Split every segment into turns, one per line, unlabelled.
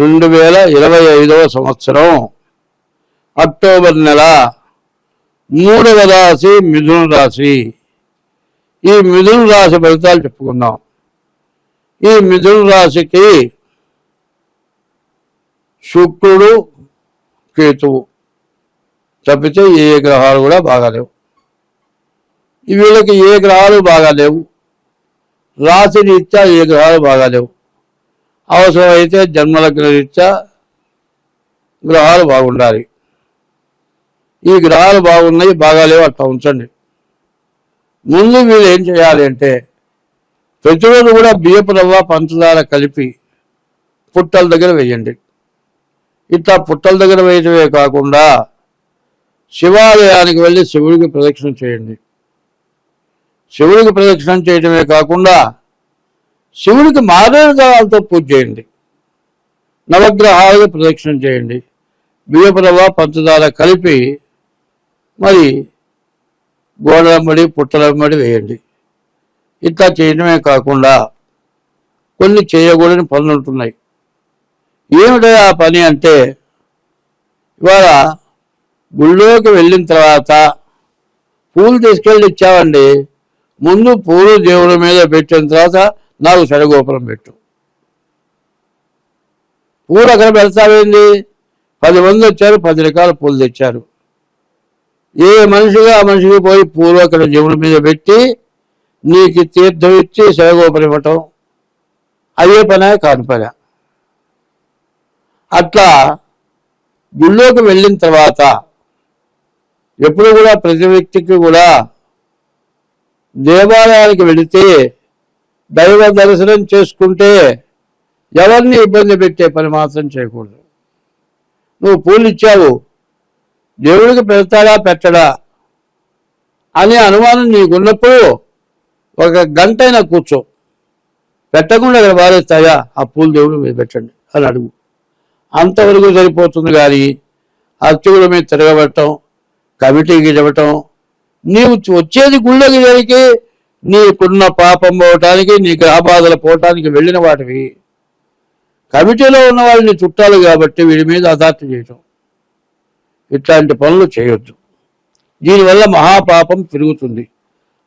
రెండు వేల ఇరవై ఐదవ సంవత్సరం అక్టోబర్ నెల మూడవ రాశి మిథున రాశి. ఈ మిథున రాశి ఫలితాలు చెప్పుకుందాం. ఈ మిథున రాశికి శుక్రుడు కేతువు. తప్పితే ఏ గ్రహాలు కూడా బాగాలేవు. వీళ్ళకి ఏ గ్రహాలు బాగాలేవు. రాశి రీత్యా ఏ గ్రహాలు బాగాలేవు. అవసరమైతే జన్మలగ్న రీత్యా గ్రహాలు బాగుండాలి. ఈ గ్రహాలు బాగున్నాయి బాగాలేవు అట్లా ఉంచండి. ముందు మీరు ఏం చేయాలి అంటే ప్రతిరోజు కూడా బియ్యపు రవ్వ పంచదార కలిపి పుట్టల దగ్గర వేయండి. ఇట్లా పుట్టల దగ్గర వేయటమే కాకుండా శివాలయానికి వెళ్ళి శివుడికి ప్రదక్షిణ చేయండి. శివుడికి ప్రదక్షిణ చేయటమే కాకుండా శివుడికి మారేడు దళాలతో పూజ చేయండి. నవగ్రహాలు ప్రదక్షిణ చేయండి. బియ్యపు పంచదార కలిపి మరి గోడలమ్మడి పుట్టలమ్మడి వేయండి. ఇట్లా చేయడమే కాకుండా కొన్ని చేయకూడని పనులు ఉంటున్నాయి. ఏమిటో ఆ పని అంటే ఇవాళ గుళ్ళోకి వెళ్ళిన తర్వాత పూలు తీసుకెళ్ళి ఇచ్చామండి. ముందు పూలు దేవుడి మీద పెట్టిన తర్వాత నాలుగు సడగోపురం పెట్టు. ఊరు అక్కడ పెడతావేంది పది మంది వచ్చారు పది రకాల పూలు తెచ్చారు. ఏ మనిషిగా ఆ మనిషికి పోయి పూలు అక్కడ జీవుల మీద పెట్టి నీకు తీర్థం ఇచ్చి సడగోపురం ఇవ్వటం. అయ్యే పనే కాని పనే. అట్లా గుళ్ళోకి వెళ్ళిన తర్వాత ఎప్పుడు కూడా ప్రతి వ్యక్తికి కూడా దేవాలయానికి వెళితే దైవ దర్శనం చేసుకుంటే ఎవరిని ఇబ్బంది పెట్టే పని మాత్రం చేయకూడదు. నువ్వు పూలు ఇచ్చావు దేవుడికి పెడతాడా పెట్టడా అనే అనుమానం నీకున్నప్పుడు ఒక గంట అయినా కూర్చో. పెట్టకుండా అక్కడ వారేస్తాయా ఆ పూలు దేవుడు మీరు పెట్టండి అని అడుగు. అంతవరకు సరిపోతుంది కానీ అర్చకుల మీద తిరగబెట్టడం కమిటీకి ఇవ్వటం నీవు వచ్చేది గుళ్ళకి జరిగి నీకున్న పాపం పోవటానికి నీ ఆపాదలు పోవటానికి వెళ్ళిన వాటివి. కమిటీలో ఉన్న వాళ్ళని చుట్టాలు కాబట్టి వీడి మీద అథారిటీ చేయటం. ఇట్లాంటి పనులు చేయొద్దు. దీనివల్ల మహాపాపం పెరుగుతుంది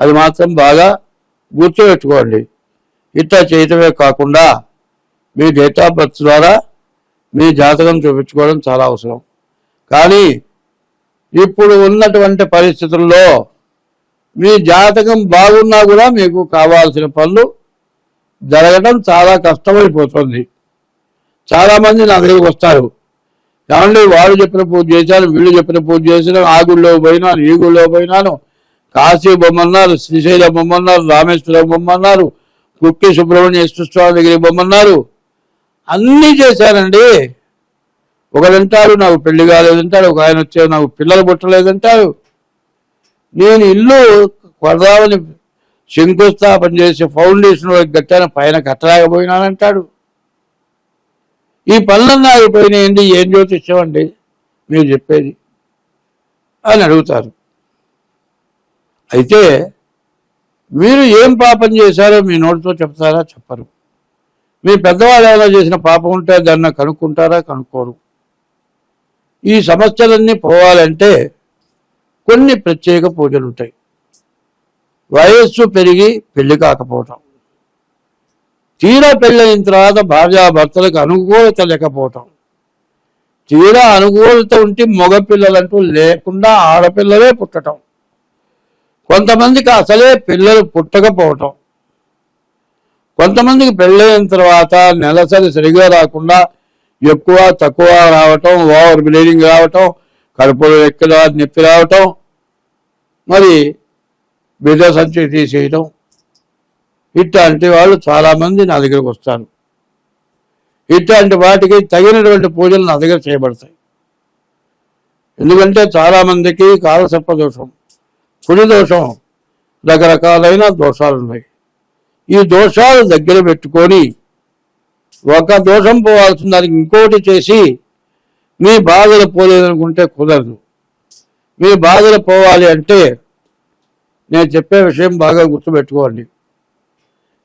అది మాత్రం బాగా గుర్తుపెట్టుకోండి. ఇట్లా చేయటమే కాకుండా మీ డేట్ ఆఫ్ బర్త్ ద్వారా మీ జాతకం చూపించుకోవడం చాలా అవసరం. కానీ ఇప్పుడు ఉన్నటువంటి పరిస్థితుల్లో మీ జాతకం బాగున్నా కూడా మీకు కావాల్సిన పనులు జరగడం చాలా కష్టమైపోతుంది. చాలామంది నా దగ్గరికి వస్తారు. ఏమంటే వాడు చెప్పిన పూజ చేశాను వీళ్ళు చెప్పిన పూజ చేసినా ఆ గుళ్ళో పోయినాను ఈ గుళ్ళో పోయినాను కాశీ బొమ్మన్నారు శ్రీశైలం బొమ్మన్నారు రామేశ్వరం బొమ్మన్నారు కుక్కి సుబ్రహ్మణ్యేశ్వర స్వామి దగ్గర బొమ్మన్నారు. అన్నీ చేశానండి ఒకడంటారు నాకు పెళ్ళి కాలేదంటారు ఒక ఆయన వచ్చే నాకు పిల్లలు పుట్టలేదంటారు. నేను ఇల్లు కొడదామని శంకుస్థాపన చేసి ఫౌండేషన్ వరకు పైన కట్టలేకపోయినానంటాడు. ఈ పనులన్నీ ఆగిపోయినాయండి ఏం జ్యోతిష్యమండి? మీరు చెప్పేది. అని అడుగుతారు. అయితే మీరు ఏం పాపం చేశారో మీ నోటితో చెప్తారా? చెప్పరు. మీ పెద్దవాళ్ళు ఏమైనా చేసిన పాపం ఉంటే దాన్ని కనుక్కుంటారా? కనుక్కోరు. ఈ సమస్యలన్నీ పోవాలంటే కొన్ని ప్రత్యేక పూజలు ఉంటాయి. వయస్సు పెరిగి పెళ్ళి కాకపోవటం. తీరా పెళ్ళైన తర్వాత భార్యాభర్తలకు అనుకూలత లేకపోవటం. తీరా అనుకూలత ఉంటే మగపిల్లలంటూ లేకుండా ఆడపిల్లలే పుట్టటం. కొంతమందికి అసలే పిల్లలు పుట్టకపోవటం. కొంతమందికి పెళ్ళైన తర్వాత నెలసరి సరిగా రాకుండా ఎక్కువ తక్కువ రావటం ఓవర్ బ్లీడింగ్ రావటం కడుపులో ఎక్కడ నొప్పి రావటం మరి బిడ్డ సంచి తీసేయడం ఇట్లాంటి వాళ్ళు చాలామంది నా దగ్గరకు వస్తారు. ఇట్లాంటి వాటికి తగినటువంటి పూజలు నా దగ్గర చేయబడతాయి. ఎందుకంటే చాలామందికి కాలసర్ప దోషం కుడి దోషం రకరకాలైన దోషాలు ఉన్నాయి. ఈ దోషాలు దగ్గర పెట్టుకొని ఒక దోషం పోవాల్సిన దానికి ఇంకోటి చేసి మీ బాధలు పోలేదనుకుంటే కుదరదు. మీ బాధలు పోవాలి అంటే నేను చెప్పే విషయం బాగా గుర్తుపెట్టుకోండి.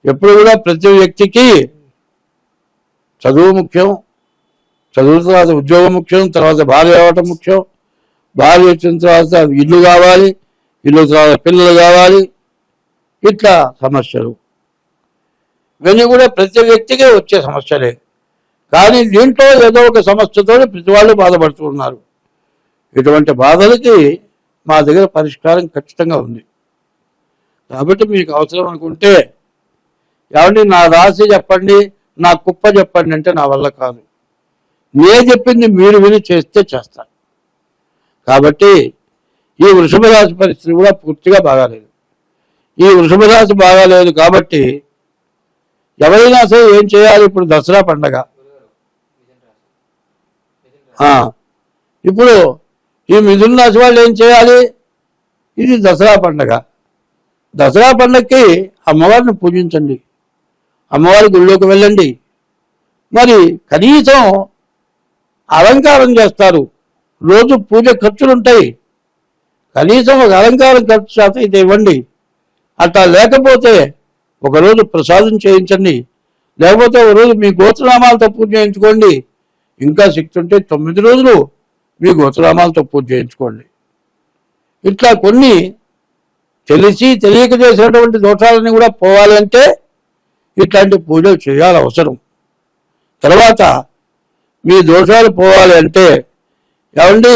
ఎప్పుడు కూడా ప్రతి వ్యక్తికి చదువు ముఖ్యం చదువు తర్వాత ఉద్యోగం ముఖ్యం తర్వాత భార్య అవ్వటం ముఖ్యం భార్య వచ్చిన తర్వాత ఇల్లు కావాలి ఇల్లు తర్వాత పిల్లలు కావాలి ఇట్లా సమస్యలు. ఇవన్నీ కూడా ప్రతి వ్యక్తికి వచ్చే సమస్యలే. కానీ దీంట్లో ఏదో ఒక సమస్యతో ప్రతి వాళ్ళు బాధపడుతూ ఉన్నారు. ఇటువంటి బాధలకి మా దగ్గర పరిష్కారం ఖచ్చితంగా ఉంది. కాబట్టి మీకు అవసరం అనుకుంటే ఏమండి నా రాశి చెప్పండి నా కుప్ప చెప్పండి అంటే నా వల్ల కాదు. నే చెప్పింది మీరు విని చేస్తే చేస్తాను కాబట్టి ఈ వృషభ రాశి పరిస్థితి కూడా పూర్తిగా బాగాలేదు. ఈ వృషభ రాశి బాగాలేదు కాబట్టి ఎవరైనా సరే ఏం చేయాలి? ఇప్పుడు దసరా పండగ. ఇప్పుడు ఈ మిథున రాశి వాళ్ళు ఏం చేయాలి? ఇది దసరా పండగ. దసరా పండగకి అమ్మవారిని పూజించండి. అమ్మవారి గుళ్ళోకి వెళ్ళండి. మరి కనీసం అలంకారం చేస్తారు. రోజు పూజ ఖర్చులు ఉంటాయి కనీసం ఒక అలంకారం ఖర్చు శాతం అయితే ఇవ్వండి. అట్లా లేకపోతే ఒకరోజు ప్రసాదం చేయించండి. లేకపోతే ఒక రోజు మీ గోత్రనామాలతో పూజ చేయించుకోండి. ఇంకా శక్తి ఉంటే తొమ్మిది రోజులు మీ గోత్రనామాలతో పూజ చేయించుకోండి. ఇట్లా కొన్ని తెలిసి తెలియక చేసినటువంటి దోషాలని కూడా పోవాలంటే ఇట్లాంటి పూజలు చేయాలి అవసరం. తర్వాత మీ దోషాలు పోవాలి అంటే ఏమండి?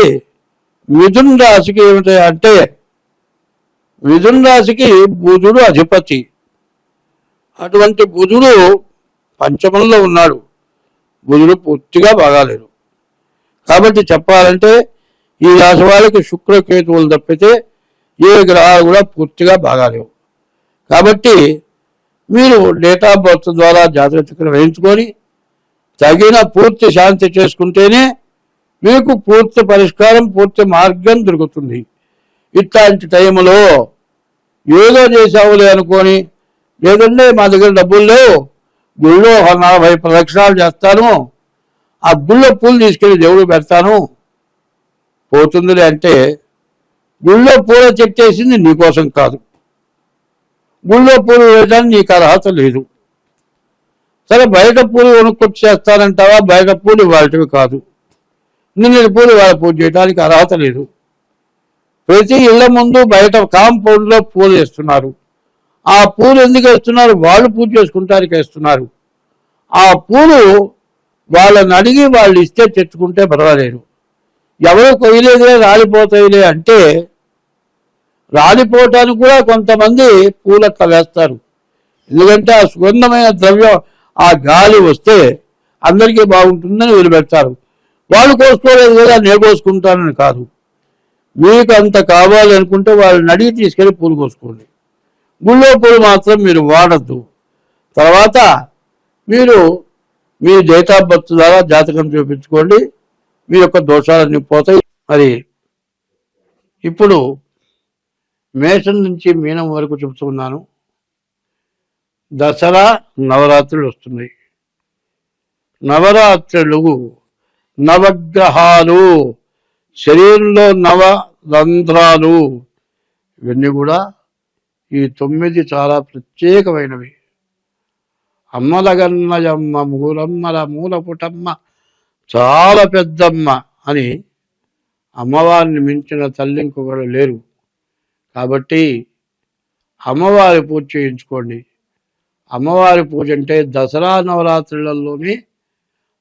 మిథున రాశికి ఏమిటి అంటే మిథున రాశికి బుధుడు అధిపతి. అటువంటి బుధుడు పంచమంలో ఉన్నాడు. బుధుడు పూర్తిగా బాగాలేడు. కాబట్టి చెప్పాలంటే ఈ రాశి వాళ్ళకి శుక్రకేతువులు తప్పితే ఏ గ్రహాలు కూడా పూర్తిగా బాగాలేవు. కాబట్టి మీరు డేట్ ఆఫ్ బర్త్ ద్వారా జాతక చక్రం వేయించుకొని తగిన పూర్తి శాంతి చేసుకుంటేనే మీకు పూర్తి పరిష్కారం పూర్తి మార్గం దొరుకుతుంది. ఇట్లాంటి టైంలో ఏదో చేసావులే అనుకొని లేదంటే మా దగ్గర డబ్బులు లేవు గుళ్ళో ఒక నలభై ప్రదక్షిణాలు చేస్తాను ఆ గుళ్ళో పూలు తీసుకెళ్ళి దేవుడు పెడతాను పోతుందిలే అంటే గుళ్ళో పూల చెట్టేసింది నీకోసం కాదు. గుళ్ళో పూలు వేయడానికి నీకు అర్హత లేదు. సరే బయట పూలు కొనుక్కొచ్చి చేస్తానంటావా? బయట పూలు వాళ్ళటివి కాదు. నిన్న పూలు వాళ్ళ పూజ చేయడానికి అర్హత లేదు. ప్రతి ఇళ్ళ ముందు బయట కాంపౌండ్లో పూలు వేస్తున్నారు. ఆ పూలు ఎందుకు వేస్తున్నారు? వాళ్ళు పూజ చేసుకుంటానికి వేస్తున్నారు. ఆ పూలు వాళ్ళని అడిగి వాళ్ళు ఇస్తే తెచ్చుకుంటే పర్వాలేదు. ఎవరు కొయ్యలేదులే రాలిపోతాయిలే అంటే రాలిపోవటానికి కూడా కొంతమంది పూలక్క వేస్తారు. ఎందుకంటే ఆ సుగంధమైన ద్రవ్యం ఆ గాలి వస్తే అందరికీ బాగుంటుందని వదిలిపెడతారు. వాళ్ళు కోసుకోలేదు కదా నేను కోసుకుంటానని కాదు. మీకు అంత కావాలి అనుకుంటే వాళ్ళని అడిగి తీసుకెళ్ళి పూలు కోసుకోండి. గుళ్ళో పూలు మాత్రం మీరు వాడద్దు. తర్వాత మీరు మీ డేట్ ఆఫ్ బర్త్ ద్వారా జాతకం చూపించుకోండి. మీ యొక్క దోషాలన్నీ పోతాయి మరి ఇప్పుడు మేషం నుంచి మీనం వరకు చెబుతున్నాను దసరా నవరాత్రులు వస్తున్నాయి. నవరాత్రులు నవగ్రహాలు శరీరంలో నవ రంధ్రాలు ఇవన్నీ కూడా ఈ తొమ్మిది చాలా ప్రత్యేకమైనవి. అమ్మలగన్నయమ్మ మూలమ్మల మూల పుటమ్మ చాలా పెద్దమ్మ అని అమ్మవారిని మించిన తల్లి ఇంకొకరు లేరు. కాబట్టి అమ్మవారి పూజ చేయించుకోండి. అమ్మవారి పూజ అంటే దసరా నవరాత్రులలోనే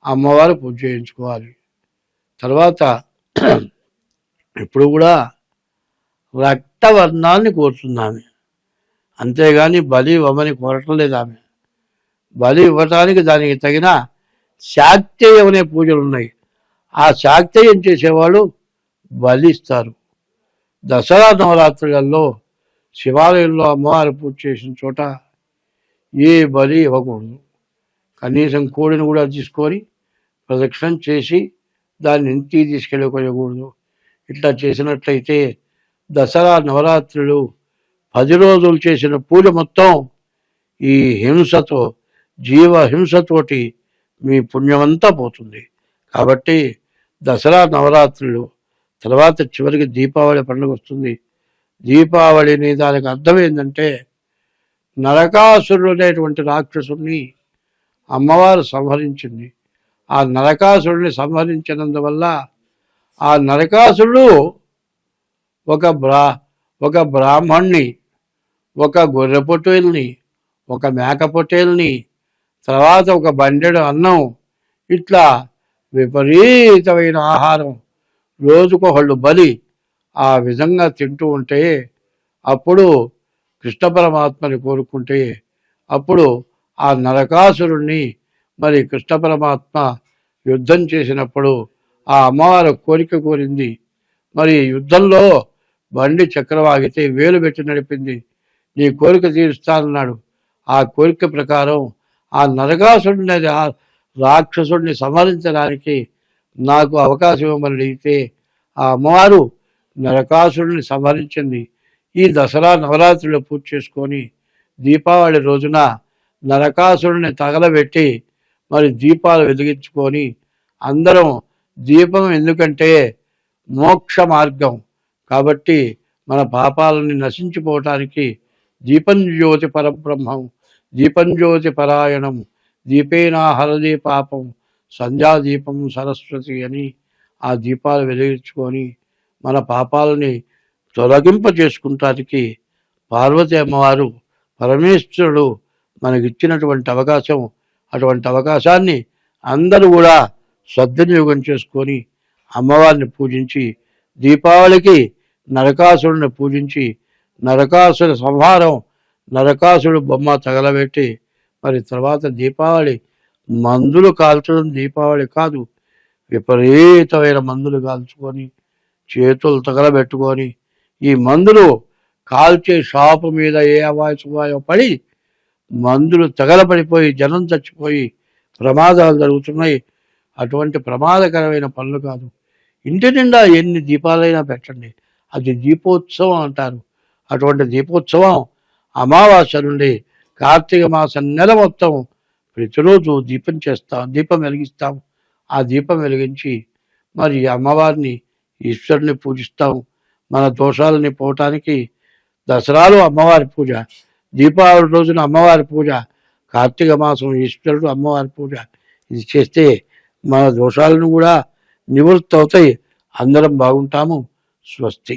అమ్మవారి పూజ చేయించుకోవాలి. తర్వాత ఇప్పుడు కూడా రక్తవర్ణాన్ని కోరుతుంది ఆమె. అంతేగాని బలి ఇవ్వమని కోరటం లేదు ఆమె. బలి ఇవ్వటానికి దానికి తగిన శాక్తేయం అనే పూజలు ఉన్నాయి ఆ శాక్తేయం చేసేవాళ్ళు బలి ఇస్తారు దసరా నవరాత్రులలో శివాలయంలో అమ్మవారి పూజ చేసిన చోట ఏ బలి ఇవ్వకూడదు. కనీసం కోడిని కూడా తీసుకొని ప్రదక్షిణం చేసి దాన్ని ఇంటికి తీసుకెళ్ళకూడదు. ఇట్లా చేసినట్లయితే దసరా నవరాత్రులు పది రోజులు చేసిన పూజ మొత్తం ఈ హింసతో జీవ హింసతోటి మీ పుణ్యమంతా పోతుంది. కాబట్టి దసరా నవరాత్రులు తర్వాత చివరికి దీపావళి పండుగ వస్తుంది. దీపావళిని దానికి అర్థం ఏంటంటే నరకాసురుడు అనేటువంటి రాక్షసుని అమ్మవారు సంహరించింది. ఆ నరకాసురుడిని సంహరించినందువల్ల ఆ నరకాసురుడు ఒక బ్రా ఒక బ్రాహ్మణ్ణి ఒక గొర్రె పొట్టేల్ని ఒక మేక పొట్టేల్ని తర్వాత ఒక బండెడు అన్నం ఇట్లా విపరీతమైన ఆహారం. రోజుకొకళ్ళు బలి ఆ విధంగా తింటూ ఉంటే అప్పుడు కృష్ణ పరమాత్మని కోరుకుంటే అప్పుడు ఆ నరకాసురుణ్ణి మరి కృష్ణ పరమాత్మ యుద్ధం చేసినప్పుడు ఆ అమ్మవారు కోరిక కోరింది. మరి యుద్ధంలో బండి చక్రవాగితే వేలు పెట్టి నడిపింది. నీ కోరిక తీరుస్తానన్నాడు. ఆ కోరిక ప్రకారం ఆ నరకాసుడిని అది ఆ రాక్షసుడిని సంహరించడానికి నాకు అవకాశం ఇవ్వమని అడిగితే ఆ అమ్మవారు నరకాసుడిని సంహరించింది. ఈ దసరా నవరాత్రులు పూజ చేసుకొని దీపావళి రోజున నరకాసుడిని తగలబెట్టి మరి దీపాలు వెలిగించుకొని అందరం దీపం ఎందుకంటే మోక్ష మార్గం కాబట్టి మన పాపాలని నశించిపోవటానికి దీపం జ్యోతి పరబ్రహ్మం దీపంజ్యోతి పరాయణం. దీపేనా హరదే పాపం. సంధ్యాదీపం సరస్వతి అని ఆ దీపాలు వెలిగించుకొని మన పాపాలని తొలగింప చేసుకుంటానికి పార్వతి అమ్మవారు పరమేశ్వరుడు మనకిచ్చినటువంటి అవకాశం అటువంటి అవకాశాన్ని అందరూ కూడా సద్వినియోగం చేసుకొని అమ్మవారిని పూజించి దీపావళికి నరకాసురుని పూజించి నరకాసుర సంహారం నరకాసుడు బొమ్మ తగలబెట్టి మరి తర్వాత దీపావళి మందులు కాల్చడం దీపావళి కాదు. విపరీతమైన మందులు కాల్చుకొని చేతులు తగలబెట్టుకొని ఈ మందులు కాల్చే షాపు మీద ఏ అవాయసమాయో పడి మందులు తగలబడిపోయి జనం చచ్చిపోయి ప్రమాదాలు జరుగుతున్నాయి. అటువంటి ప్రమాదకరమైన పనులు కాదు. ఇంటి నిండా ఎన్ని దీపాలైనా పెట్టండి. అది దీపోత్సవం అంటారు. అటువంటి దీపోత్సవం అమావాస్య నుండి కార్తీక మాసం నెల మొత్తం ప్రతిరోజు దీపం చేస్తాం దీపం వెలిగిస్తాం. ఆ దీపం వెలిగించి మరి అమ్మవారిని ఈశ్వరుని పూజిస్తాం. మన దోషాలని పోవటానికి దసరాలు అమ్మవారి పూజ దీపావళి రోజున అమ్మవారి పూజ కార్తీక మాసం ఈశ్వరుడు అమ్మవారి పూజ. ఇది చేస్తే మన దోషాలను కూడా నివృత్తి అవుతాయి. అందరం బాగుంటాము. స్వస్తి.